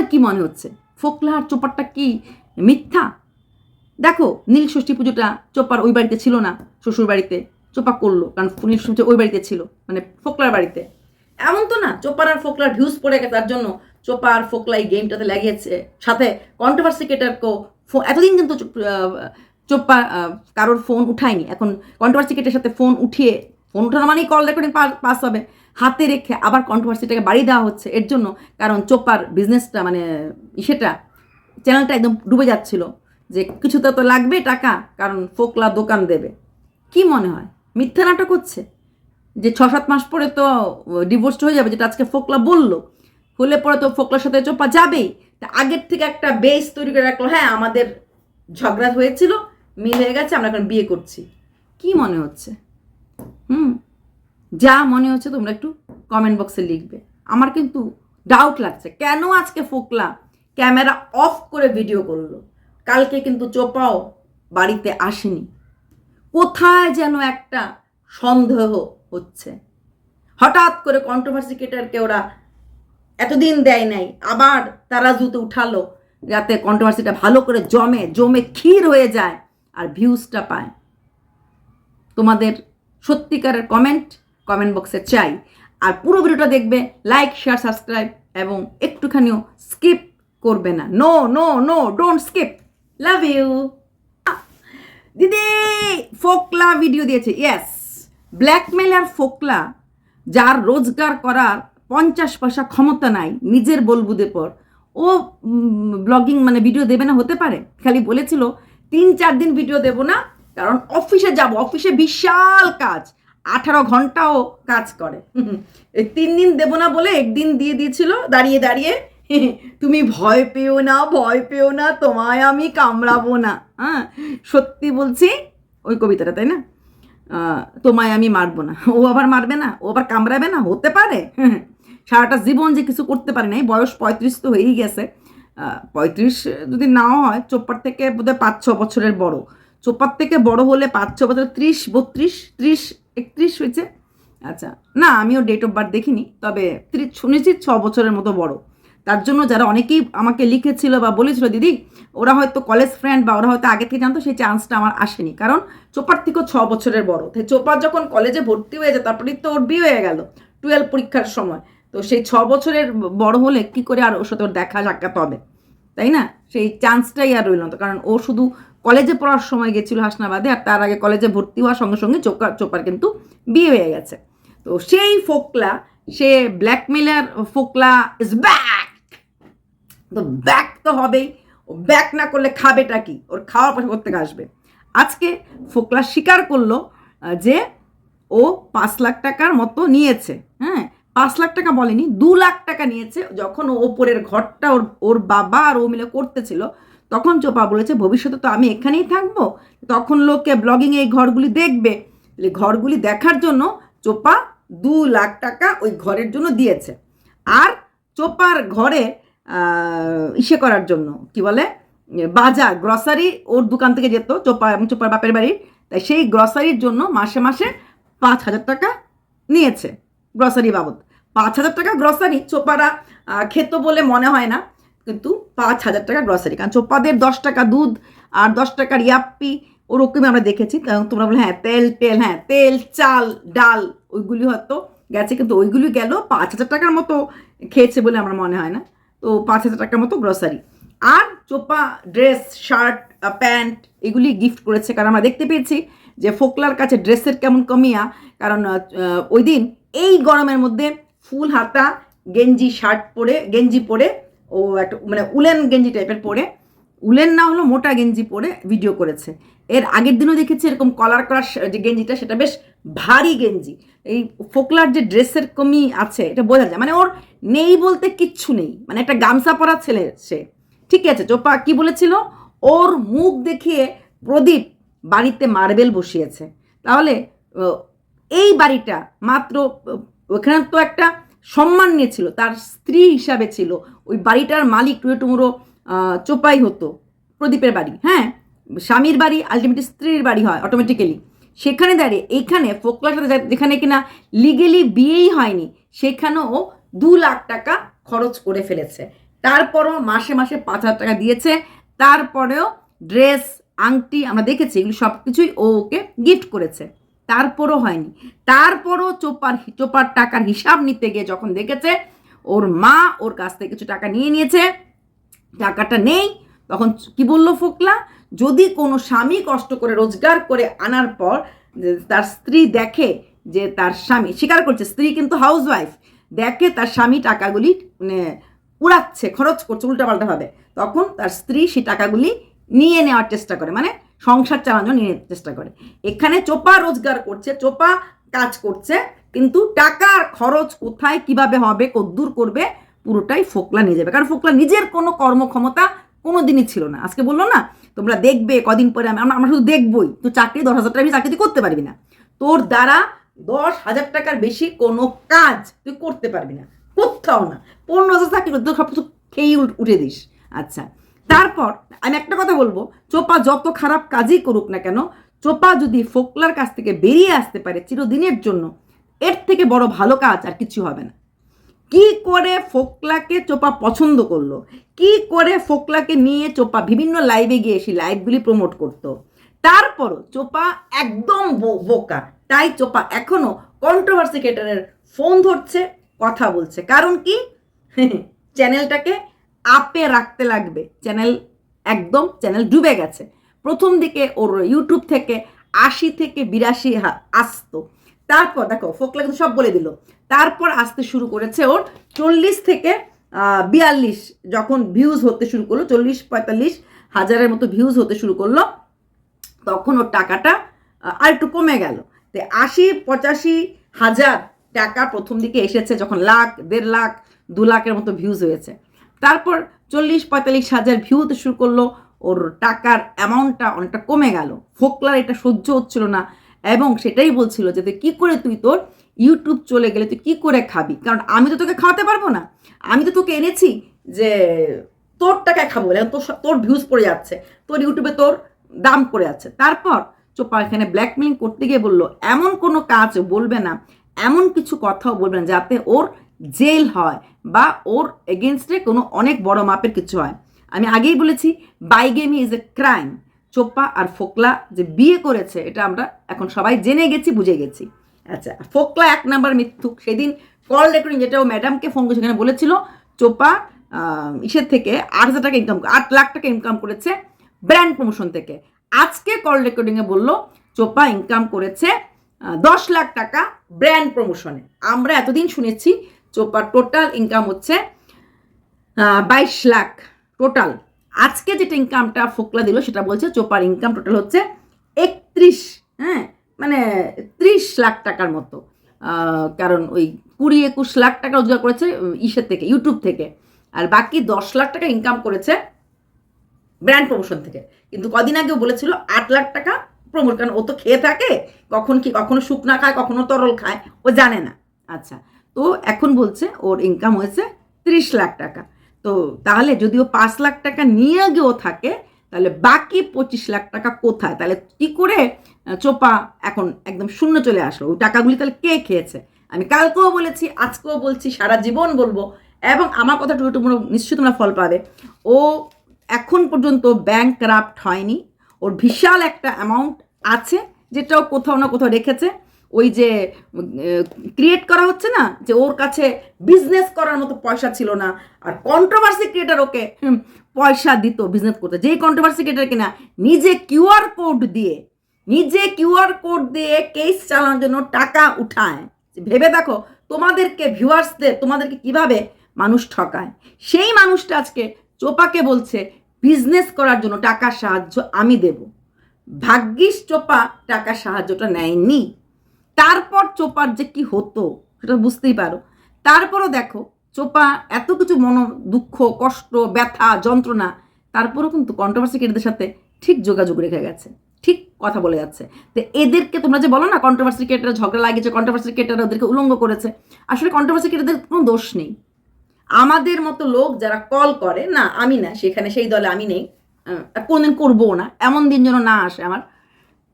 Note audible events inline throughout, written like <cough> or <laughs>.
তোমাদের কি মনে হচ্ছে? ফোকলার চোপারটা কি মিথ্যা? দেখো, নীল ষষ্ঠী পুজোটা চোপার ওই বাড়িতে ছিল না, শ্বশুর বাড়িতে। চোপা করল, কারণ নীল ষষ্ঠী ওই বাড়িতে ছিল মানে ফোকলার বাড়িতে। এমন তো না, চোপার আর ফোকলার ভিউজ পড়ে গেছে, তার জন্য চোপা আর ফোকলা এই গেমটাতে লাগিয়েছে। সাথে কন্ট্রোভার্সি কেটারকেও এতদিন কিন্তু চোপা কারোর ফোন উঠায়নি। এখন কন্ট্রোভার্সি কেটের সাথে ফোন উঠিয়ে ফোন উঠানো মানেই কল রেকর্ডিং পাস হবে। হাতে রেখে আবার কন্ট্রোভার্সিটাকে বাড়িয়ে দেওয়া হচ্ছে, এর জন্য কারণ চোপার বিজনেসটা মানে ইসেটা চ্যানেলটা একদম ডুবে যাচ্ছিল যে কিছুতে তো লাগবে টাকা, কারণ ফোকলা দোকান দেবে। কি মনে হয়? মিথ্যা নাটক হচ্ছে? যে ছ সাত মাস পরে তো ডিভোর্স হয়ে যাবে, যেটা আজকে ফোকলা বলল। হলে পরে তো ফোকলার সাথে চোপা যাবেই। তা আগের থেকে একটা বেস তৈরি করে রাখল হ্যাঁ আমাদের ঝগড়া হয়েছিল, মিল হয়ে গেছে, আমরা এখন বিয়ে করছি। কি মনে হচ্ছে? হুম। যা মনে হচ্ছে তোমরা একটু কমেন্ট বক্সে লিখবে। আমার কিন্তু ডাউট লাগছে, কেন আজকে ফোকলা ক্যামেরা অফ করে ভিডিও করল? কালকে কিন্তু চোপাও বাড়িতে আসেনি। কোথায় যেন একটা সন্দেহ হচ্ছে। হঠাৎ করে কন্ট্রোভার্সি কেটারকে ওরা এতদিন দেয় নাই, আবার তারা জুতে উঠালো, যাতে কন্ট্রোভার্সিটা ভালো করে জমে জমে ক্ষীর হয়ে যায় আর ভিউজটা পায়। তোমাদের সত্যিকারের কমেন্ট কমেন্ট বক্সে চাই। আর পুরো ভিডিওটা দেখবে লাইক শেয়ার সাবস্ক্রাইব এবং একটুখানিও স্কিপ করবে না। No no no don't skip love you দিদি, ফোকলা ভিডিও দিয়েছে। ইয়েস ব্ল্যাকমেল আর ফোকলা, যার রোজগার করার পঞ্চাশ পয়সা ক্ষমতা নাই, নিজের বলবুদের পর। ও ব্লগিং মানে ভিডিও দেবে না, হতে পারে। খালি বলেছিল, তিন চার দিন ভিডিও দেব না, কারণ অফিসে যাব। অফিসে বিশাল কাজ। আঠারো ঘন্টাও কাজ করে। এই তিন দিন দেবো না বলে একদিন দিয়ে দিয়েছিল, দাঁড়িয়ে দাঁড়িয়ে। তুমি ভয় পেও না, ভয় পেও না, তোমায় আমি কামড়াবো না। হ্যাঁ সত্যি বলছি, ওই কবিতাটা, তাই না? তোমায় আমি মারবো না। ও আবার মারবে না, ও আবার কামড়াবে না, হতে পারে। সারাটা জীবন যে কিছু করতে পারে নাই, বয়স পঁয়ত্রিশ তো হয়েই গেছে। পঁয়ত্রিশ যদি নাও হয়, চোপ্পার থেকে বোধহয় পাঁচ ছ বছরের বড়। চোপ্পার থেকে বড় হলে পাঁচ ছ বছর ত্রিশ, বত্রিশ, ত্রিশ একত্রিশ হয়েছে। আচ্ছা না, আমিও ডেট অফ বার্থ দেখিনি, তবে শুনেছি ছ বছরের মতো বড়। তার জন্য যারা অনেকেই আমাকে লিখেছিল বা বলেছিল, দিদি, ওরা হয়তো কলেজ ফ্রেন্ড বা ওরা হয়তো আগে থেকে জানতো, সেই চান্সটা আমার আসেনি। কারণ চোপার থেকেও ছ বছরের বড়। তাই চোপার যখন কলেজে ভর্তি হয়ে যায়, তারপরেই তো ওর বিয়ে হয়ে গেল টুয়েলভ পরীক্ষার সময়। তো সেই ছ বছরের বড় হলে কি করে আর ওর সাথে ওর দেখা সাক্ষাৎ হবে? তাই না? সেই চান্সটাই আর রইল না। কারণ ও শুধু কলেজে পড়ার সময় গেছিল হাসনাবাদে আর তার আগে কলেজে ভর্তি হওয়ার সঙ্গে সঙ্গে চোপা চোপার কিন্তু বিয়ে হয়ে গেছে। তো সেই ফোকলা, সে ব্ল্যাকমেলার ফোকলা ইজ ব্যাক তো ব্যাক তো হবেই। ও ব্যাক না করলে খাবেটা কি? ওর খাওয়া পয়সা করতে আসবে? আজকে ফোকলা স্বীকার করল যে ও পাঁচ লাখ টাকার মতো নিয়েছে। হ্যাঁ পাঁচ লাখ টাকা বলেনি, দু লাখ টাকা নিয়েছে। যখন ও ওপরের ঘরটা ওর ওর বাবা আর ও মিলে করতেছিল তখন চোপা বলেছে, ভবিষ্যতে তো আমি এখানেই থাকব। তখন লোকে ব্লগিং এই ঘরগুলি দেখবে। ঘরগুলি দেখার জন্য চোপা দু লাখ টাকা ওই ঘরের জন্য দিয়েছে। আর চোপার ঘরে ইসে করার জন্য, কি বলে, বাজার গ্রসারি ওর দোকান থেকে যেত চোপা চোপার বাপের বাড়ির। তাই সেই গ্রসারির জন্য মাসে মাসে পাঁচ হাজার টাকা নিয়েছে গ্রসারি বাবদ। পাঁচ হাজার টাকা গ্রসারি চোপারা খেত বলে মনে হয় না। কিন্তু পাঁচ হাজার টাকা গ্রসারি কারণ চোপাদের দশ টাকা দুধ আর দশ টাকার ইয়াপ্পি, ওরকমই আমরা দেখেছি। কারণ তোমরা বলে হ্যাঁ তেল তেল হ্যাঁ তেল, চাল, ডাল, ওইগুলি হয়তো গেছে, কিন্তু ওইগুলি গেল পাঁচ হাজার টাকার মতো খেয়েছে বলে আমার মনে হয় না। তো পাঁচ হাজার টাকার মতো গ্রসারি আর চোপা ড্রেস শার্ট প্যান্ট এগুলি গিফট করেছে, কারণ আমরা দেখতে পেয়েছি যে ফোকলার কাছে ড্রেসের কেমন কমিয়া, কারণ ওই দিন এই গরমের মধ্যে ফুল, হাতা, গেঞ্জি শার্ট পরে, গেঞ্জি পরে ও একটা মানে উলেন গেঞ্জি টাইপের পরে, উলেন না হলো মোটা গেঞ্জি পরে ভিডিও করেছে। এর আগের দিনও দেখেছি এরকম কলার করা যে গেঞ্জিটা, সেটা বেশ ভারী গেঞ্জি। এই ফোকলার যে ড্রেসের কমি আছে, এটা বোঝা যায়। মানে ওর নেই বলতে কিচ্ছু নেই। মানে একটা গামছা পরা ছেলে সে। ঠিক আছে, চোপা কি বলেছিল? ওর মুখ দেখিয়ে প্রদীপ বাড়িতে মার্বেল বসিয়েছে। তাহলে এই বাড়িটা মাত্র ওখানে তো একটা সম্মান নিয়েছিল তার স্ত্রী হিসাবে ছিল। ওই বাড়িটার মালিক টুয়ে টুমুরো চোপাই হতো, প্রদীপের বাড়ি হ্যাঁ? স্বামীর বাড়ি আলটিমেটলি স্ত্রীর বাড়ি হয় অটোমেটিক্যালি সেখানে দাঁড়িয়ে এইখানে ফোকলার সাথে যেখানে কিনা লিগেলি বিয়েই হয়নি, সেখানেও দু লাখ টাকা খরচ করে ফেলেছে। তারপরও মাসে মাসে পাঁচ হাজার টাকা দিয়েছে, তারপরেও ড্রেস আংটি আমরা দেখেছি, এগুলো সব কিছুই ও ওকে গিফট করেছে। তারপরও হয়নি। তারপরও চোপার চোপার টাকার হিসাব নিতে গিয়ে যখন দেখেছে, ওর মা ওর কাছ থেকে কিছু টাকা নিয়ে নিয়েছে, টাকাটা নেই, তখন কি বলল ফোকলা? যদি কোনো স্বামী কষ্ট করে, রোজগার করে আনার পর তার স্ত্রী দেখে যে তার স্বামী, স্বীকার করছে, স্ত্রী কিন্তু হাউস ওয়াইফ দেখে তার স্বামী টাকাগুলি মানে উড়াচ্ছে, খরচ করছে, উল্টাপাল্টাভাবে, তখন তার স্ত্রী সেই টাকাগুলি নিয়ে নেওয়ার চেষ্টা করে। মানে সংসার চালানোর নিয়ে চেষ্টা করে। এখানে চোপা রোজগার করছে, চোপা কাজ করছে, কিন্তু টাকার খরচ কোথায়, কীভাবে হবে, কদ্দূর করবে, পুরোটাই ফোকলা নিয়ে যাবে। কারণ ফোকলা নিজের কোনো কর্মক্ষমতা কোনো দিনই ছিল না। আজকে বলল না, তোমরা দেখবে কদিন পরে আমি, আমরা আমরা শুধু দেখবই। তো চাকরি, দশ হাজার টাকা চাকরি করতে পারবি না। তোর দ্বারা দশ হাজার টাকার বেশি কোনো কাজ তুই করতে পারবি না। কোথাও না। পনেরো হাজার চাকরি করতে সব কিছু খেয়েই উঠে দিস। আচ্ছা তারপর আমি একটা কথা বলব, চোপা যত খারাপ কাজই করুক না কেন, চোপা যদি ফোকলার কাছ থেকে বেরিয়ে আসতে পারে চিরদিনের জন্য, এর থেকে বড় ভালো কাজ আর কিছু হবে না। কি করে ফোকলাকে চোপা পছন্দ করল? কি করে ফোকলাকে নিয়ে চোপা বিভিন্ন লাইভে গিয়ে সেই লাইভগুলি প্রমোট করতো? তারপরও চোপা একদম বোকা। তাই চোপা এখনও কন্ট্রোভার্সি ক্রিয়েটারের ফোন ধরছে, কথা বলছে। কারণ কি? <laughs> চ্যানেলটাকে আপে রাখতে লাগবে। চ্যানেল একদম, চ্যানেল ডুবে গেছে। প্রথম দিকে ওর ইউটিউব থেকে আশি থেকে বিরাশি আসতো। তারপর দেখো, ফোকলা কিন্তু সব বলে দিল। তারপর আসতে শুরু করেছে ওর চল্লিশ থেকে বিয়াল্লিশ যখন ভিউজ হতে শুরু করল, চল্লিশ, পঁয়তাল্লিশ হাজারের মতো ভিউজ হতে শুরু করল, তখন ওর টাকাটা আর একটু কমে গেল। তো আশি, পঁচাশি হাজার টাকা প্রথম দিকে এসেছে, যখন লাখ, দেড় লাখ, দু লাখের মতো ভিউজ হয়েছে। তারপর চল্লিশ পঁয়তাল্লিশ হাজার ভিউ হতে শুরু করল। ওর টাকার অ্যামাউন্টটা অনেকটা কমে গেল। ফোকলার এটা সহ্য হচ্ছিল না এবং সেটাই বলছিল যে, তুই কী করে তুই তোর ইউটিউব চলে গেলে তুই কী করে খাবি? কারণ আমি তো তোকে খাওয়াতে পারব না। আমি তো তোকে এনেছি যে, তোর টাকায় খাব। বলে তোর তোর ভিউজ পড়ে যাচ্ছে। তোর ইউটিউবে তোর দাম পড়ে যাচ্ছে। তারপর চোপা এখানে ব্ল্যাকমেলিং করতে গিয়ে বলল, এমন কোনো কাজ বলবে না। এমন কিছু কথাও বলবে না যাতে ওর জেল হয়। বা ওর এগেনস্টে কোনো অনেক বড় মাপের কিছু হয়। আমি আগেই বলেছি বাইগেমি ইজ এ ক্রাইম চোপা আর ফোকলা যে বিয়ে করেছে, এটা আমরা এখন সবাই জেনে গেছি, বুঝে গেছি। আচ্ছা ফোকলা এক নাম্বার মিথ্যুক সেদিন কল রেকর্ডিং যেটা ও ম্যাডামকে ফোন করে সেখানে বলেছিল, চোপা ইসের থেকে আট হাজার টাকা ইনকাম আট লাখ টাকা ইনকাম করেছে ব্র্যান্ড প্রমোশন থেকে। আজকে কল রেকর্ডিংয়ে বলল, চোপা ইনকাম করেছে দশ লাখ টাকা ব্র্যান্ড প্রমোশনে আমরা এতদিন শুনেছি চোপার টোটাল ইনকাম হচ্ছে বাইশ লাখ টোটাল আজকে যেটা ইনকামটা ফোকলা দিল, সেটা বলছে চোপার ইনকাম টোটাল হচ্ছে একত্রিশ হ্যাঁ? মানে ত্রিশ লাখ টাকার মতো। কারণ ওই কুড়ি একুশ লাখ টাকা রোজগার করেছে ইসের থেকে ইউটিউব থেকে। আর বাকি দশ লাখ টাকা ইনকাম করেছে ব্র্যান্ড প্রমোশন থেকে। কিন্তু কদিন আগেও বলেছিল আট লাখ টাকা প্রমোট কারণ ও তো খেয়ে থাকে, কখন কি কখনো শুকনা খায়, কখনো তরল খায়, ও জানে না। আচ্ছা তো এখন বলছে ওর ইনকাম হয়েছে ত্রিশ লাখ টাকা। তো তাহলে যদি ও পাঁচ লাখ টাকা নিয়ে গিয়েও থাকে, তাহলে বাকি পঁচিশ লাখ টাকা কোথায়? তাহলে কি করে চোপা এখন একদম শূন্য চলে আসলো। ওই টাকাগুলি তাহলে কে খেয়েছে? আমি কালকেও বলেছি, আজকেও বলছি, সারা জীবন বলব। এবং আমার কথাটা একটু তোমরা নিশ্চয়ই তোমরা ফল পাবে। ও এখন পর্যন্ত ব্যাংক ক্রাফট হয়নি। ওর বিশাল একটা অ্যামাউন্ট আছে, যেটাও কোথাও না কোথাও রেখেছে। ওই যে ক্রিয়েট করা হচ্ছে না? যে ওর কাছে বিজনেস করার মতো পয়সা ছিল না। আর কন্ট্রোভার্সি ক্রিয়েটার ওকে পয়সা দিত বিজনেস করতে। যেই কন্ট্রোভার্সি ক্রিয়েটার কিনা, নিজে কিউআর কোড দিয়ে, নিজে কিউআর কোড দিয়ে কেস চালানোর জন্য টাকা উঠায়। ভেবে দেখো, তোমাদেরকে ভিউয়ার্সদের তোমাদেরকে কীভাবে মানুষ ঠকায়? সেই মানুষটা আজকে চোপাকে বলছে বিজনেস করার জন্য টাকা সাহায্য আমি দেব। ভাগ্যিস চোপা টাকা সাহায্যটা নেয়নি। তারপর চোপার যে কি হতো, সেটা বুঝতেই পারো। তারপরও দেখো, চোপা এত কিছু মন, দুঃখ, কষ্ট, ব্যথা, যন্ত্রণা, তারপরও কিন্তু কন্ট্রোভার্সি ক্রিয়েটারদের সাথে ঠিক যোগাযোগ রেখে গেছে, ঠিক কথা বলে যাচ্ছে। তো এদেরকে তোমরা যে বলো না কন্ট্রোভার্সি ক্রিয়েটার ঝগড়া লাগিয়েছে কন্ট্রোভার্সি ক্রিয়েটার ওদেরকে উলঙ্গ করেছে, আসলে কন্ট্রোভার্সি ক্রিয়েটারদের কোনো দোষ নেই। আমাদের মতো লোক যারা কল করে, না, আমি না, সেখানে সেই দলে আমি নেই কোনদিন করব না, এমন দিন যেন না আসে আমার।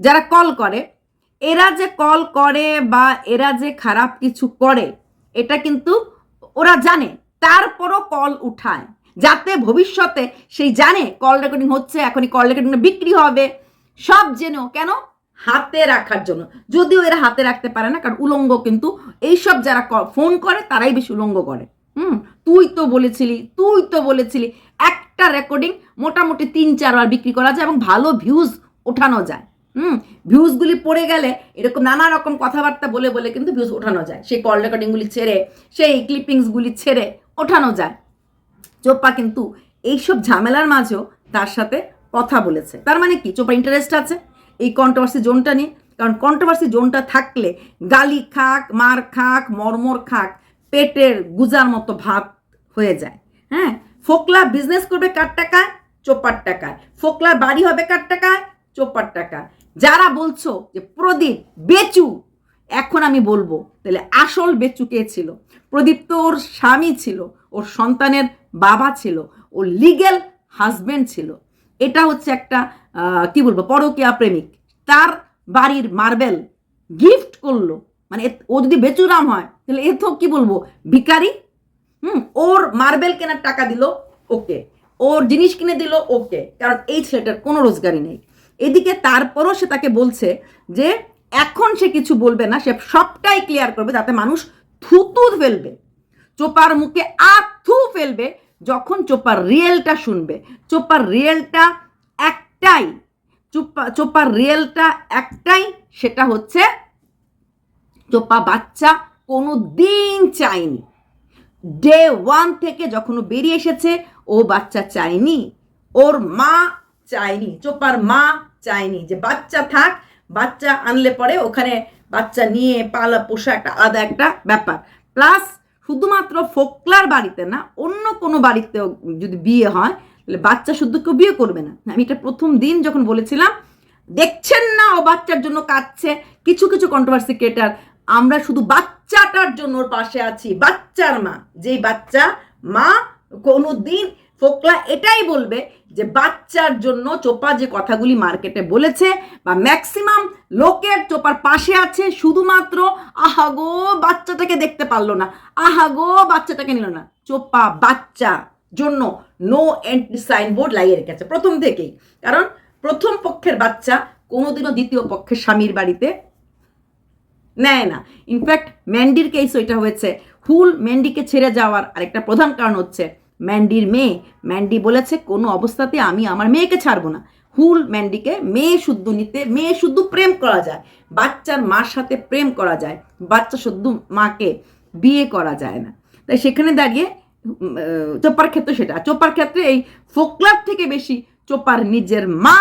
যারা কল করে এরা যে কল করে বা এরা যে খারাপ কিছু করে, এটা কিন্তু ওরা জানে। তারপরও কল উঠায়। যাতে ভবিষ্যতে সেই জানে কল রেকর্ডিং হচ্ছে, এখনই কল রেকর্ডিং বিক্রি হবে। সব জেনেও কেন? হাতে রাখার জন্য। যদিও এরা হাতে রাখতে পারে না, কারণ উলঙ্গ কিন্তু এইসব যারা ফোন করে, তারাই বেশি উলঙ্গ করে। হুম? তুই তো বলেছিলি, তুই তো বলেছিলি, একটা রেকর্ডিং মোটামুটি তিন, চারবার বিক্রি করা যায় এবং ভালো ভিউজ ওঠানো যায়। হুম ভিউজগুলি পড়ে গেলে এরকম নানা রকম কথাবার্তা বলে বলে কিন্তু ভিউজ ওঠানো যায়। সেই কল রেকর্ডিংগুলি ছেড়ে, সেই ক্লিপিংসগুলি ছেড়ে ওঠানো যায়। চোপ্পা কিন্তু এইসব ঝামেলার মাঝেও তার সাথে কথা বলেছে। তার মানে কি? চোপ্পা ইন্টারেস্ট আছে এই কন্ট্রোভার্সি জোনটা নিয়ে। কারণ কন্ট্রোভার্সি জোনটা থাকলে গালি খাক, মার খাক, মরমর খাক, পেটের গুজার মতো ভাত হয়ে যায়। হ্যাঁ ফোকলা বিজনেস করবে কার টাকায়? চোপার টাকায়। ফোকলার বাড়ি হবে কার টাকায়? চোপার টাকায়। যারা বলছো যে, প্রদীপ, বেচু। এখন আমি বলব, তাহলে আসল বেচু কে ছিল? প্রদীপ তো ওর স্বামী ছিল, ওর সন্তানের বাবা ছিল ওর লিগেল হাজবেন্ড ছিল। এটা হচ্ছে একটা কি বলব, পরকীয়া প্রেমিক। তার বাড়ির মার্বেল গিফট করল। মানে ও যদি বেচুরাম হয়, তাহলে এ তো কি বলব ভিকারি হুম, ওর মার্বেল কেনার টাকা দিল ওকে। ওর জিনিস কিনে দিল ওকে। কারণ এই ছেলেটার কোনো রোজগারই নেই। এদিকে তারপরও সে তাকে বলছে যে এখন সে কিছু বলবে না, সে সবটাই ক্লিয়ার করবে যাতে মানুষ থুতু ফেলবে, চোপার মুখে আথু ফেলবে, যখন চোপার রিয়েলটা শুনবে। চোপার রিয়েলটা একটাই, চোপা, চোপার রিয়েলটা একটাই, সেটা হচ্ছে চোপা বাচ্চা কোনো দিন চায়নি। ডে ওয়ান থেকে যখন বেরিয়ে এসেছে, ও বাচ্চা চায়নি, ওর মা চায়নি চোপার মা চায়নি যে বাচ্চা থাক, বাচ্চা আনলে পরে ওখানে বাচ্চা নিয়ে পালা পোষা একটা আলাদা একটা ব্যাপার। প্লাস শুধুমাত্র ফোকলার বাড়িতে না, অন্য কোনো বাড়িতেও যদি বিয়ে হয়, তাহলে বাচ্চা শুদ্ধ কেউ বিয়ে করবে না। আমি এটা প্রথম দিন যখন বলেছিলাম, দেখছেন না ও বাচ্চার জন্য কাঁদছে, কিছু কিছু কন্ট্রোভার্সি ক্রিয়েটার আমরা শুধু বাচ্চাটার জন্য ওর পাশে আছি, বাচ্চার মা। যেই বাচ্চা, মা কোনো দিন ফোকলা এটাই বলবে যে বাচ্চার জন্য চোপা যে কথাগুলি মার্কেটে বলেছে বা ম্যাক্সিমাম লোকের চোপার পাশে আছে, শুধুমাত্র আহাগো বাচ্চাটাকে দেখতে পারল না আহাগো বাচ্চাটাকে নিল না। চোপা বাচ্চা জন্য নো এন্ট্রি সাইনবোর্ড লাগিয়ে রেখেছে, প্রথম থেকেই। কারণ প্রথম পক্ষের বাচ্চা কোনোদিনও দ্বিতীয় পক্ষের স্বামীর বাড়িতে নেয় না। ইনফ্যাক্ট ম্যান্ডির কেস ওইটা হয়েছে। হুল ম্যান্ডিকে ছেড়ে যাওয়ার আরেকটা প্রধান কারণ হচ্ছে ম্যান্ডির মেয়ে। ম্যান্ডি বলেছে, কোনো অবস্থাতে আমি আমার মেয়েকে ছাড়বো না। হুল ম্যান্ডিকে মেয়ে শুদ্ধ নিতে, মেয়ে শুদ্ধ প্রেম করা যায়। বাচ্চার মার সাথে প্রেম করা যায়। বাচ্চা শুদ্ধ মাকে বিয়ে করা যায় না। তাই সেখানে দাঁড়িয়ে চোপার ক্ষেত্রে সেটা। চোপার ক্ষেত্রে এই ফোকলার থেকে বেশি চোপার নিজের মা,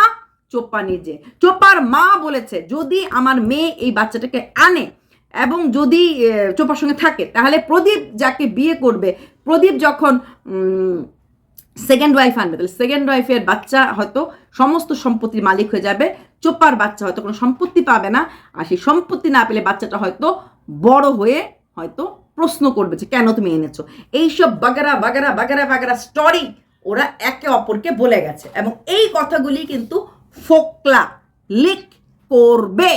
চোপা নিজে। চোপার মা বলেছে, যদি আমার মেয়ে এই বাচ্চাটাকে আনে এবং যদি চোপার সঙ্গে থাকে, তাহলে প্রদীপ যাকে বিয়ে করবে প্রদীপ যখন সেকেন্ড ওয়াইফ আনবে, তাহলে সেকেন্ড ওয়াইফের বাচ্চা হয়তো সমস্ত সম্পত্তির মালিক হয়ে যাবে, চোপার বাচ্চা হয়তো কোনো সম্পত্তি পাবে না, আর সেই সম্পত্তি না পেলে বাচ্চাটা হয়তো বড় হয়ে হয়তো প্রশ্ন করবে যে কেন তুমি এনেছো। এইসব বাগারা বাগারা বাগারা বাগারা স্টোরি ওরা একে অপরকে বলে গেছে এবং এই কথাগুলি কিন্তু ফোকলা, লিক করবে।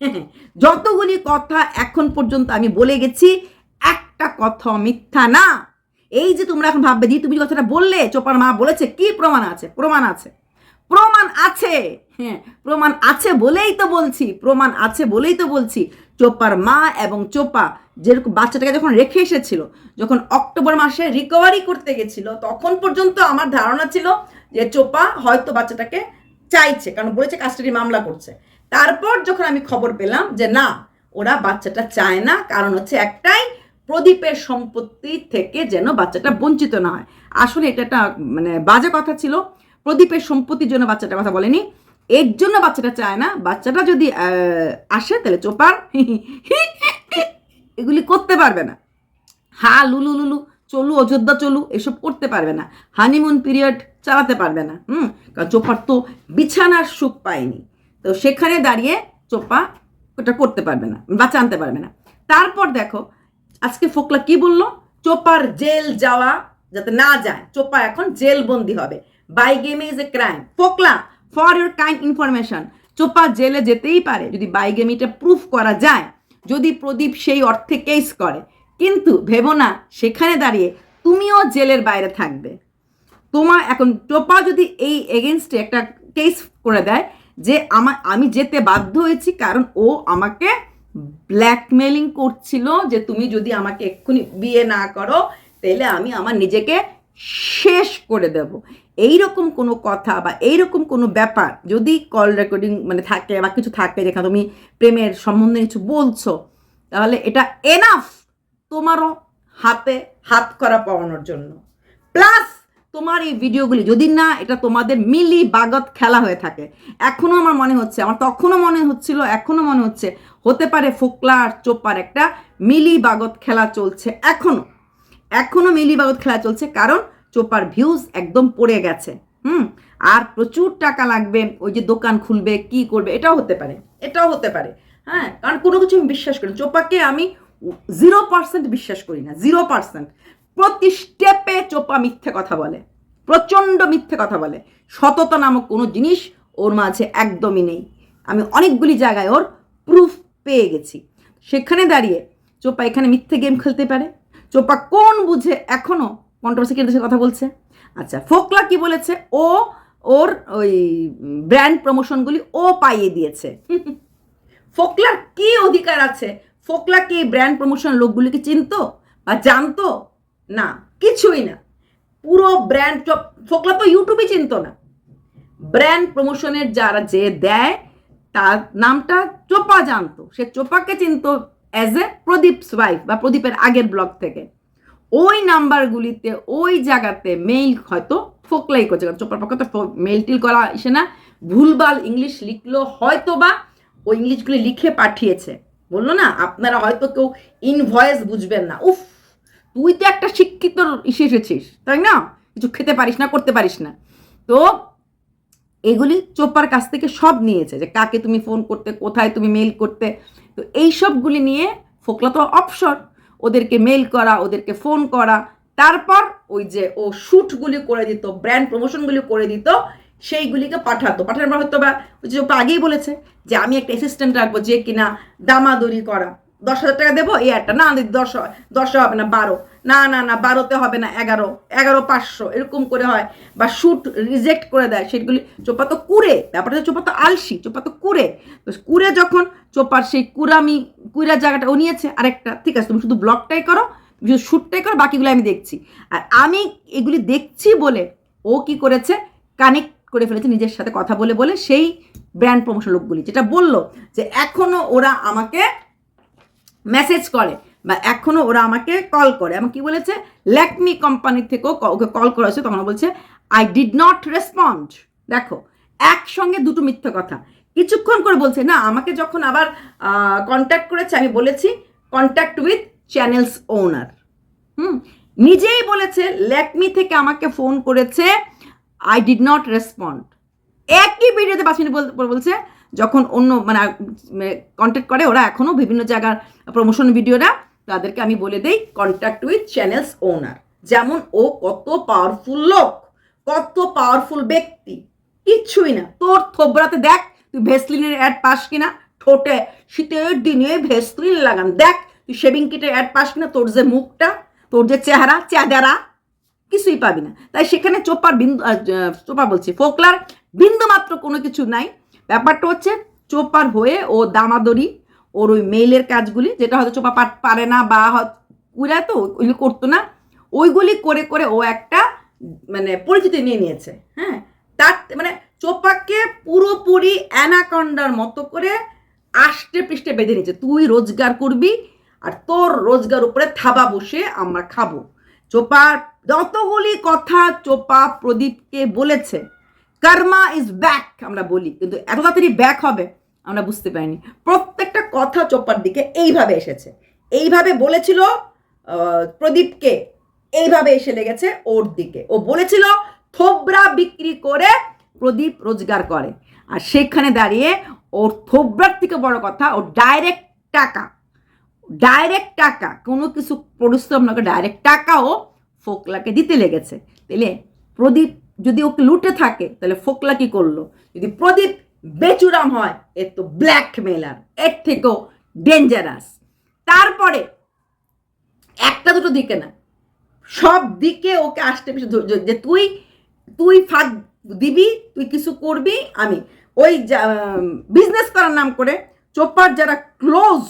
<laughs> যতগুলি কথা এখন পর্যন্ত আমি বলে গেছি, একটা কথা মিথ্যা না। এই যে তোমরা এখন ভাববে যে তুমি কথাটা বললে, চোপার মা বলেছে, কি প্রমাণ আছে? প্রমাণ আছে। প্রমাণ আছে। হ্যাঁ প্রমাণ আছে বলেই তো বলছি, প্রমাণ আছে বলেই তো বলছি। চোপার মা এবং চোপা যেরকম বাচ্চাটাকে যখন রেখে এসেছিল, যখন অক্টোবর মাসে রিকভারি করতে গেছিল, তখন পর্যন্ত আমার ধারণা ছিল যে চোপা হয়তো বাচ্চাটাকে চাইছে, কারণ বলেছে কাস্টাডি মামলা করছে। তারপর যখন আমি খবর পেলাম যে না, ওরা বাচ্চাটা চায় না, কারণ হচ্ছে একটাই প্রদীপের সম্পত্তি থেকে যেন বাচ্চাটা বঞ্চিত না হয়। আসলে এটা একটা মানে বাজে কথা ছিল। প্রদীপের সম্পত্তির জন্য বাচ্চাটার কথা বলেনি। এর জন্য বাচ্চাটা চায় না। বাচ্চাটা যদি আসে, তাহলে চোপার, এগুলি করতে পারবে না। হা লুলু লুলু চলু, অযোধ্যা চলু, এসব করতে পারবে না। হানিমুন পিরিয়ড চালাতে পারবে না। হুম? কারণ চোপার তো বিছানার সুখ পায়নি। তো সেখানে দাঁড়িয়ে চোপা ওটা করতে পারবে না বাচ্চা আনতে পারবে না। তারপর দেখো আজকে ফোকলা কি বলল? চোপার জেল যাওয়া যাতে না যায়। চোপা এখন জেল বন্দি হবে। By game is a crime ফোকলা ফর ইউর কাইন্ড ইনফরমেশন চোপা জেলে যেতেই পারে যদি বাই গেমিটা প্রুফ করা যায়। যদি প্রদীপ সেই অর্থে কেস করে। কিন্তু ভেবো না, সেখানে দাঁড়িয়ে তুমিও জেলের বাইরে থাকবে। তোমার এখন টোপা যদি এই এগেনস্টে একটা কেস করে দেয় যে আমার আমি যেতে বাধ্য হয়েছি কারণ ও আমাকে ব্ল্যাকমেলিং করছিল যে তুমি যদি আমাকে এক্ষুনি বিয়ে না করো, তাহলে আমি আমার নিজেকে শেষ করে দেব। এইরকম কোনো কথা বা এইরকম কোনো ব্যাপার যদি কল রেকর্ডিং মানে থাকে বা কিছু থাকে যেখানে তুমি প্রেমের সম্বন্ধে কিছু বলছো, তাহলে এটা এনাফ তোমারও হাতে হাত করা পাওয়ানোর জন্য। প্লাস তোমার এই ভিডিওগুলি যদি না, এটা তোমাদের মিলি বাগত খেলা হয়ে থাকে। এখনও আমার মনে হচ্ছে, আমার তখনও মনে হচ্ছিল এখনও মনে হচ্ছে হতে পারে ফোকলা আর চোপার একটা মিলি বাগত খেলা চলছে এখনও এখনও মিলি বাগত খেলা চলছে কারণ চোপার ভিউজ একদম পড়ে গেছে। হুম? আর প্রচুর টাকা লাগবে, ওই যে দোকান খুলবে, কি করবে, এটাও হতে পারে, এটাও হতে পারে। হ্যাঁ কারণ কোনো কিছু আমি বিশ্বাস করি। চোপাকে আমি জিরো পার্সেন্ট বিশ্বাস করি না জিরো পার্সেন্ট প্রতি স্টেপে চোপা মিথ্যে কথা বলে, প্রচণ্ড মিথ্যে কথা বলে। সততা নামক কোনো জিনিস ওর মাঝে একদমই নেই। আমি অনেকগুলি জায়গায় ওর প্রুফ পেয়ে গেছি। সেখানে দাঁড়িয়ে চোপা এখানে মিথ্যে গেম খেলতে পারে। চোপা কোন বুঝে এখনও কন্ট্রোভার্সি দেশের কথা বলছে। আচ্ছা ফোকলা কি বলেছে? ও, ওর ওই ব্র্যান্ড প্রমোশনগুলি ও পাইয়ে দিয়েছে। ফোকলার কি অধিকার আছে? ফোকলা কি ব্র্যান্ড প্রমোশন লোকগুলিকে চিনতো বা জানতো? না, কিছুই না। পুরো ব্র্যান্ড ফোকলা তো ইউটিউবই চিনতো না। ব্র্যান্ড প্রমোশনের যারা যে দেয় তার নামটা চোপা জানতো। সে চোপাকে চিনত অ্যাজ এ প্রদীপ ওয়াইফ বা প্রদীপের আগের ব্লগ থেকে। ওই নাম্বারগুলিতে, ওই জায়গাতে মেইল হয়তো ফোকলাই করছে। কারণ চোপার পক্ষে তো মেইল টিল করা এসে না। ভুলভাল ইংলিশ লিখলো হয়তো বা ওই ইংলিশগুলি লিখে পাঠিয়েছে। বলল না, আপনারা হয়তো কেউ ইনভয়েস বুঝবেন না। উফ, তুই তো একটা শিক্ষিত এসেছিস, তাই না? কিছু খেতে পারিস না, করতে পারিস না। তো এগুলি চোপার কাছ থেকে সব নিয়েছে যে কাকে তুমি ফোন করতে, কোথায় তুমি মেল করতে। তো এই সবগুলি নিয়ে ফোকলা তো অপসর ওদেরকে মেল করা, ওদেরকে ফোন করা। তারপর ওই যে ও শ্যুটগুলি করে দিত ব্র্যান্ড প্রমোশনগুলি করে দিত, সেইগুলিকে পাঠাতো। পাঠানোর পর হয়তো বা ওই যে আগেই বলেছে যে আমি একটা অ্যাসিস্ট্যান্ট রাখব যে কিনা দামাদরি করা। দশ হাজার টাকা দেবো, এই একটা। না, দশ, দশে হবে না, বারো। না না না, বারোতে হবে না, এগারো এগারো পাঁচশো, এরকম করে হয়। বা শ্যুট রিজেক্ট করে দেয় সেগুলি চোপা তো কুড়ে, ব্যাপারটা চোপা তো আলসি, চোপা তো কুড়ে। তো কুড়ে যখন চোপার সেই কুড়ামি কুড়ার জায়গাটা ও নিয়েছে, আরেকটা, ঠিক আছে, তুমি শুধু ব্লগটাই করো শুধু শ্যুটটাই করো, বাকিগুলো আমি দেখছি। আর আমি এগুলি দেখছি বলে ও কি করেছে কানেক্ট করে ফেলেছে নিজের সাথে কথা বলে বলে সেই ব্র্যান্ড প্রমোশন লোকগুলি। যেটা বলল যে এখনও ওরা আমাকে মেসেজ করে বা এখনও ওরা আমাকে কল করে। এমন কি বলেছে? ল্যাকমি কোম্পানি থেকেও ওকে কল করা হয়েছে। তখন বলছে আই ডিড নট রেসপন্ড দেখো, একসঙ্গে দুটো মিথ্যে কথা। কিছুক্ষণ করে বলছে, না, আমাকে যখন আবার কন্ট্যাক্ট করেছে, আমি বলেছি কন্ট্যাক্ট উইথ চ্যানেলস ওনার হুম? নিজেই বলেছে ল্যাকমি থেকে আমাকে ফোন করেছে আই ডিড নট রেসপন্ড একই ভিডিওতে পাঁচ মিনিট বলছে, যখন অন্য মানে কন্ট্যাক্ট করে, ওরা এখনও বিভিন্ন জায়গার প্রমোশন ভিডিওরা তাদেরকে আমি বলে দেই কন্ট্যাক্ট উইথ চ্যানেলস ওনার যেমন, ও কত পাওয়ারফুল লোক, কত পাওয়ারফুল ব্যক্তি কিচ্ছুই না। তোর থোবরাতে দেখ, তুই ভেসলিনের অ্যাড পাস কিনা? ঠোঁটে, শীতের দিনে ভেসলিন লাগান। দেখ, তুই শেভিং কিটের অ্যাড পাস কিনা? তোর যে মুখটা, তোর যে চেহারা চেহারা, কিছুই পাবি না। তাই সেখানে চোপার বিন্দু চোপা বলছি, ফোকলার বিন্দু মাত্র কোনো কিছু নাই। ব্যাপারটা হচ্ছে, চোপার হয়ে ও দামাদরি ওর ওই মেইলের কাজগুলি, যেটা হয়তো চোপা পার- পারে না বা উড়া তো ওইগুলি করতো না, ওইগুলি করে করে ও একটা মানে পরিচিতি নিয়ে নিয়েছে হ্যাঁ? তার মানে চোপাকে পুরোপুরি অ্যানাকন্ডার মতো করে আষ্টে পৃষ্ঠে বেঁধে নিয়েছে, তুই রোজগার করবি আর তোর রোজগার উপরে থাবা বসে আমরা খাব। চোপার যতগুলি কথা চোপা প্রদীপকে বলেছে, কর্মা ইজ ব্যাক আমরা বলি, কিন্তু এত তাড়াতাড়ি ব্যাক হবে, আমরা বুঝতে পারিনি। প্রত্যেকটা কথা চোপার দিকে এইভাবে এসেছে। এইভাবে বলেছিল প্রদীপকে। এইভাবে এসে লেগেছে ওর দিকে। ও বলেছিল, থোবরা বিক্রি করে প্রদীপ রোজগার করে। আর সেখানে দাঁড়িয়ে ওর থোবরার থেকে বড় কথা ও ডাইরেক্ট টাকা। ডাইরেক্ট টাকা, কোনো কিছু পরিশ্রম না করে ডাইরেক্ট টাকাও ফোকলাকে দিতে লেগেছে। তাহলে প্রদীপ যদি ওকে লুটে থাকে তাহলে ফোকলা কি করল? যদি প্রদীপ বেচুরাম হয় এর তো ব্ল্যাকমেলার এর থেকেও ডেঞ্জারাস তারপরে, একটা দুটো দিকে না, সব দিকে ওকে আসতে পিছু যে তুই তুই ফাঁক দিবি, তুই কিছু করবি, আমি। ওই বিজনেস করার নাম করে, চোপার যারা ক্লোজ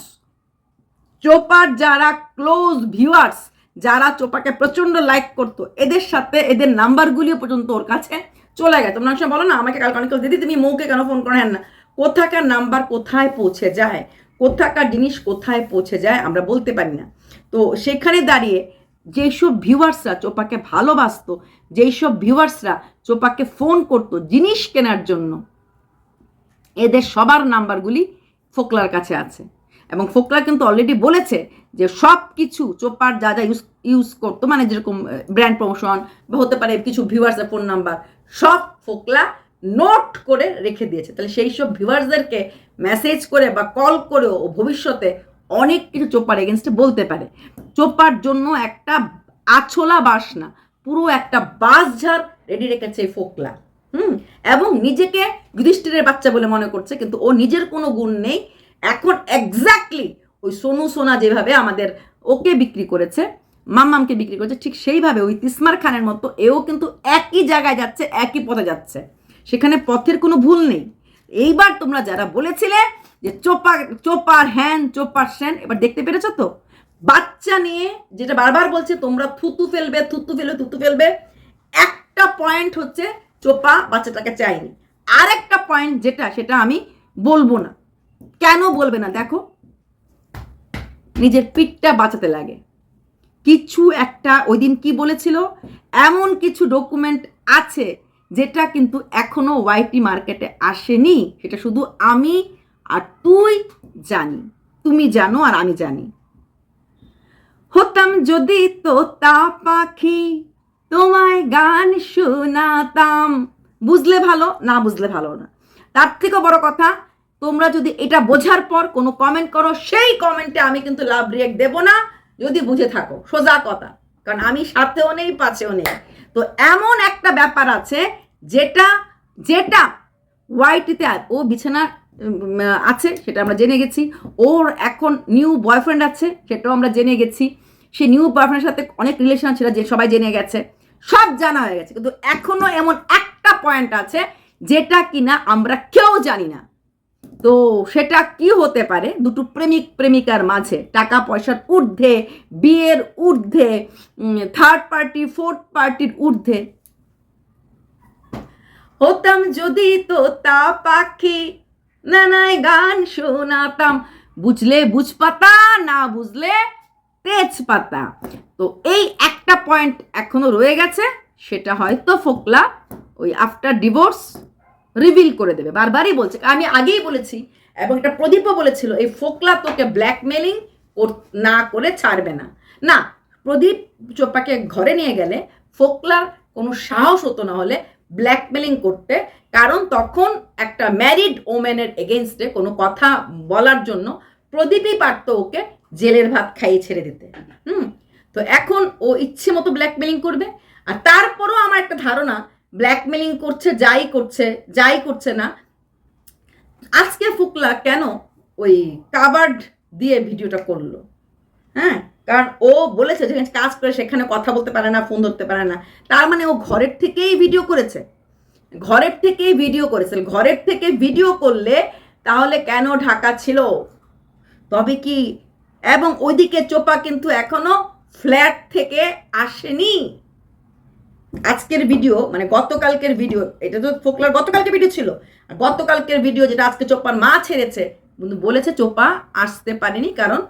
চোপার যারা ক্লোজ ভিউয়ার্স যারা চোপাকে প্রচণ্ড লাইক করতো, এদের সাথে, এদের নাম্বারগুলিও পর্যন্ত ওর কাছে। চলে গেছে। তোমরা সময় বলো না, আমাকে কাল অনেক দিদি তুমি মৌকে কেন ফোন করেন না। কোথাকার নাম্বার কোথায় পৌঁছে যায়? কোথাকার জিনিস কোথায় পৌঁছে যায়, আমরা বলতে পারি না। তো সেখানে দাঁড়িয়ে যেসব ভিউয়ার্সরা চোপাকে ভালোবাসতো যেই সব ভিউয়ার্সরা চোপাকে ফোন করতো জিনিস কেনার জন্য, এদের সবার নাম্বারগুলি ফোকলার কাছে আছে। এবং ফোকলা কিন্তু অলরেডি বলেছে যে সব কিছু চোপার যা যা ইউজ ইউজ করতো মানে যেরকম ব্র্যান্ড প্রমোশন বা হতে পারে কিছু ভিউয়ার্সের ফোন নাম্বার সব ফোকলা নোট করে রেখে দিয়েছে। তাহলে সেই সব ভিউয়ার্সদেরকে মেসেজ করে বা কল করেও ও ভবিষ্যতে অনেক কিছু চোপার এগেনস্টে বলতে পারে। চোপার জন্য একটা আছলা বাসনা পুরো একটা বাস ঝাড় রেডি রেখেছে এই ফোকলা। হুম? এবং নিজেকে যুধিষ্ঠিরের বাচ্চা বলে মনে করছে, কিন্তু ও নিজের কোনো গুণ নেই। এখন এক্স্যাক্টলি ওই সোনু সোনা যেভাবে আমাদের ওকে বিক্রি করেছে মাম্মামকে বিক্রি করছে, ঠিক সেইভাবে ওই তিসমার খানের মতো এও কিন্তু একই জায়গায় যাচ্ছে, একই পথে যাচ্ছে। সেখানে পথের কোনো ভুল নেই। এইবার তোমরা যারা বলেছিলে যে চোপা, চোপার হ্যান, চোপার স্যান এবার দেখতে পেরেছ তো? বাচ্চা নিয়ে যেটা বারবার বলছে, তোমরা থুতু ফেলবে থুতু ফেলবে থুতু ফেলবে। একটা পয়েন্ট হচ্ছে চোপা বাচ্চাটাকে চাইনি আর একটা পয়েন্ট যেটা, সেটা আমি বলব না। কেন বলবে না? দেখো, নিজের পিঠটা বাঁচাতে লাগে। কিছু একটা ওই দিন কি বলেছিল? এমন কিছু ডকুমেন্ট আছে যেটা কিন্তু এখনও ওয়াইটি মার্কেটে আসেনি। সেটা শুধু আমি আর তুই জানি। তুমি জানো আর আমি জানি। হতাম যদি তোতা পাখি, তোমায় গান শোনাতাম। বুঝলে ভালো, না বুঝলে ভালো না। তার থেকেও বড় কথা, তোমরা যদি এটা বোঝার পর কোনো কমেন্ট করো, সেই কমেন্টে আমি কিন্তু লাভ রিয়েক্ট দেবো না। যদি বুঝে থাকো, সোজা কথা, কারণ আমি সাথেও নেই পাশেও নেই। তো এমন একটা ব্যাপার আছে যেটা যেটা ওয়াইটিতে ও বিছানা আছে, সেটা আমরা জেনে গেছি। ওর এখন নিউ বয়ফ্রেন্ড আছে, সেটাও আমরা জেনে গেছি। সে নিউ বয়ফ্রেন্ডের সাথে অনেক রিলেশন ছিল যে সবাই জেনে গেছে। সব জানা হয়ে গেছে, কিন্তু এখনও এমন একটা পয়েন্ট আছে যেটা কিনা আমরা কেউ জানি না। তো সেটা কি হতে পারে? দুটো প্রেমিক প্রেমিকার মাঝে টাকা পয়সার ঊর্ধ্বে, বিয়ের ঊর্ধ্বে থার্ড পার্টি ফোর্থ পার্টির ঊর্ধ্বে। হতাম যদি তো তা পাখি নানায় গান শোনাতাম। বুঝলে বুঝপাতা, না বুঝলে তেজপাতা। তো এই একটা পয়েন্ট এখনও রয়ে গেছে, সেটা হয়তো ফোকলা, ওই আফটার ডিভোর্স রিভিল করে দেবে, বারবারই বলছে। আমি আগেই বলেছি এবং এটা প্রদীপও বলেছিল, এই ফোকলা তোকে ব্ল্যাকমেলিং না করে ছাড়বে না। না, প্রদীপ চোপাকে ঘরে নিয়ে গেলে ফোকলার কোনো সাহস হতো না হলে ব্ল্যাকমেলিং করতে, কারণ তখন একটা ম্যারিড ওমেনের এগেনস্টে কোনো কথা বলার জন্য প্রদীপই পারতো ওকে জেলের ভাত খাইয়ে ছেড়ে দিতে। হুম? তো এখন ও ইচ্ছে মতো ব্ল্যাকমেলিং করবে। আর তারপরও আমার একটা ধারণা ব্ল্যাকমেলিং করছে, যাই করছে যাই করছে না। আজকে ফুকলা কেন ওই কাবার্ড দিয়ে ভিডিওটা করল? হ্যাঁ কারণ ও বলেছে যেখানে কাজ করে, সেখানে কথা বলতে পারে না, ফোন ধরতে পারে না। তার মানে ও ঘরের থেকেই ভিডিও করেছে। ঘরের থেকেই ভিডিও করেছে। ঘরের থেকে ভিডিও করলে তাহলে কেন ঢাকা ছিল? তবে কি? এবং ওইদিকে চোপা কিন্তু এখনও ফ্ল্যাট থেকে আসেনি। আজকের ভিডিও মানে গতকালকের ভিডিও এটা তো ফোকলার গতকালকে ভিডিও ছিল। আর গতকালকের ভিডিও যেটা আজকে চোপার মা ছেড়েছে কিন্তু বলেছে চোপা আসতে পারেনি কারণ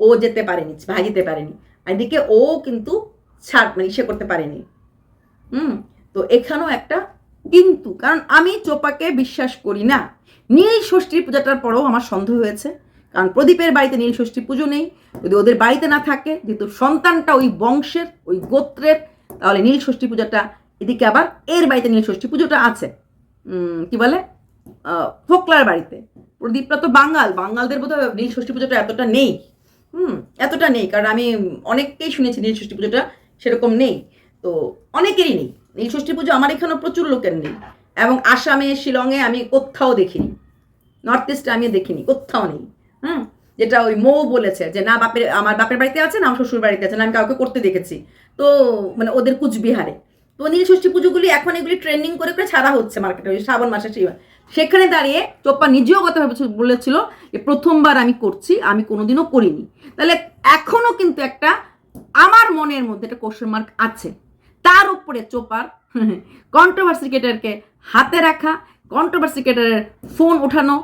ও যেতে পারেনি ভাই যেতে পারেনি এদিকে ও কিন্তু ছাড় মানে ইসে করতে পারেনি। হুম, তো এখানেও একটা কিন্তু, কারণ আমি চোপাকে বিশ্বাস করি না। নীল ষষ্ঠী পূজাটার পরেও আমার সন্দেহ হয়েছে, কারণ প্রদীপের বাড়িতে নীল ষষ্ঠী পুজো নেই। যদি ওদের বাড়িতে না থাকে, যেহেতু সন্তানটা ওই বংশের, ওই গোত্রের তাহলে নীল ষষ্ঠী পূজাটা এদিকে আবার এর বাড়িতে নীল ষষ্ঠী পুজোটা আছে। কি বলে? ফোকলার বাড়িতে। প্রদীপটা তো বাঙাল, বাঙালদের বোধহয় নীল ষষ্ঠী পুজোটা এতটা নেই। হুম, এতটা নেই, কারণ আমি অনেককেই শুনেছি নীল ষষ্ঠী পুজোটা সেরকম নেই। তো অনেকেরই নেই। নীল ষষ্ঠী পুজো আমার এখানেও প্রচুর লোকের নেই। এবং আসামে, শিলংয়ে আমি কোথাও দেখিনি। নর্থ ইস্টে আমি দেখিনি, কোথাও নেই। হুম যেটা ওই মৌ বলেছে যে, না, বাপের, আমার বাপের বাড়িতে আছে, না, আমার শ্বশুর বাড়িতে আছে, না, আমি কাউকে করতে দেখেছি। তো মানে ওদের কুচবিহারে। তো নীল ষষ্ঠী পুজোগুলি এখন এগুলি ট্রেন্ডিং করে করে ছাড়া হচ্ছে মার্কেটে ওই শ্রাবণ মাসে সেই সেখানে দাঁড়িয়ে চোপ্পা নিজেও ভেবেছিল বলেছিল যে, প্রথমবার আমি করছি, আমি কোনোদিনও করিনি। তাহলে এখনও কিন্তু একটা আমার মনের মধ্যে একটা কোশ্চেন মার্ক আছে। তার উপরে চোপার <laughs> কন্ট্রোভার্সি ক্রিকেটারকে হাতে রাখা কন্ট্রোভার্সি ক্রিকেটারের ফোন ওঠানো।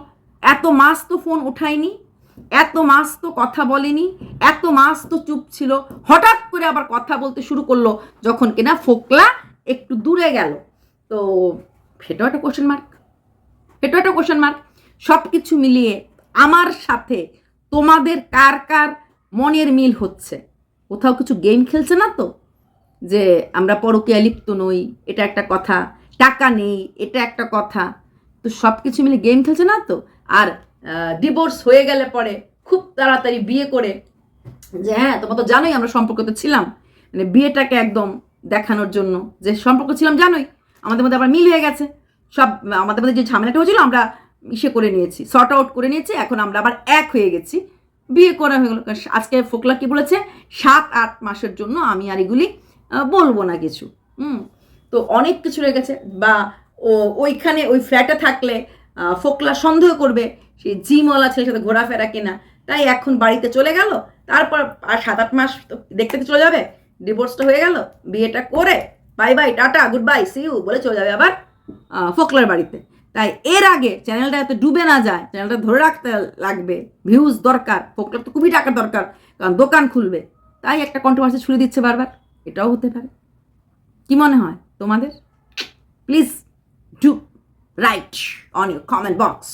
এত মাস তো ফোন উঠায়নি এত মাস তো কথা বলেনি, এত মাস তো চুপ ছিল, হঠাৎ করে আবার কথা বলতে শুরু করল, যখন কিনা ফোকলা একটু দূরে গেল। তো সেটাও একটা কোশ্চেন মার্ক এটাও একটা কোশ্চেন মার্ক সব কিছু মিলিয়ে আমার সাথে তোমাদের কার কার মনের মিল হচ্ছে? কোথাও কিছু গেম খেলছে না তো? যে আমরা পরকীয়া লিপ্ত নই, এটা একটা কথা, টাকা নেই, এটা একটা কথা, তো সব কিছু মিলে গেম খেলছে না তো? আর ডিভোর্স হয়ে গেলে পরে খুব তাড়াতাড়ি বিয়ে করে যে হ্যাঁ তোমার তো জানোই আমরা সম্পর্কতে ছিলাম। মানে বিয়েটাকে একদম দেখানোর জন্য যে সম্পর্ক ছিলাম জানোই। আমাদের মধ্যে আবার মিল হয়ে গেছে। সব, আমাদের মধ্যে যে ঝামেলাটা হয়েছিল আমরা ইসে করে নিয়েছি শর্ট আউট করে নিয়েছি, এখন আমরা আবার এক হয়ে গেছি। বিয়ে করা হয়ে গেল। আজকে ফোকলা কি বলেছে? সাত, আট মাসের জন্য আমি আর এগুলি বলব না কিছু। হুম, তো অনেক কিছু রয়ে গেছে। বা ও, ওইখানে ওই ফ্ল্যাটে থাকলে ফোকলা সন্দেহ করবে সেই জিমওয়ালা ছেলের সাথে ঘোরাফেরা কিনা। তাই এখন বাড়িতে চলে গেল, তারপর আর সাত আট মাস তো দেখতে চলে যাবে ডিভোর্সটা হয়ে গেল, বিয়েটা করে bye bye tata good bye see you বলে চলে যাবে আবার ফোকলার বাড়িতে। তাই এর আগে চ্যানেলটা এত ডুবে না যায় চ্যানেলটা ধরে রাখতে লাগবে ভিউজ দরকার, ফোকলার তো খুবই টাকা দরকার, কারণ দোকান খুলবে। তাই একটা কন্ট্রোভার্সি ছুড়ে দিচ্ছে বারবার, এটাও হতে পারে। কি মনে হয় তোমাদের? Please do write on your comment box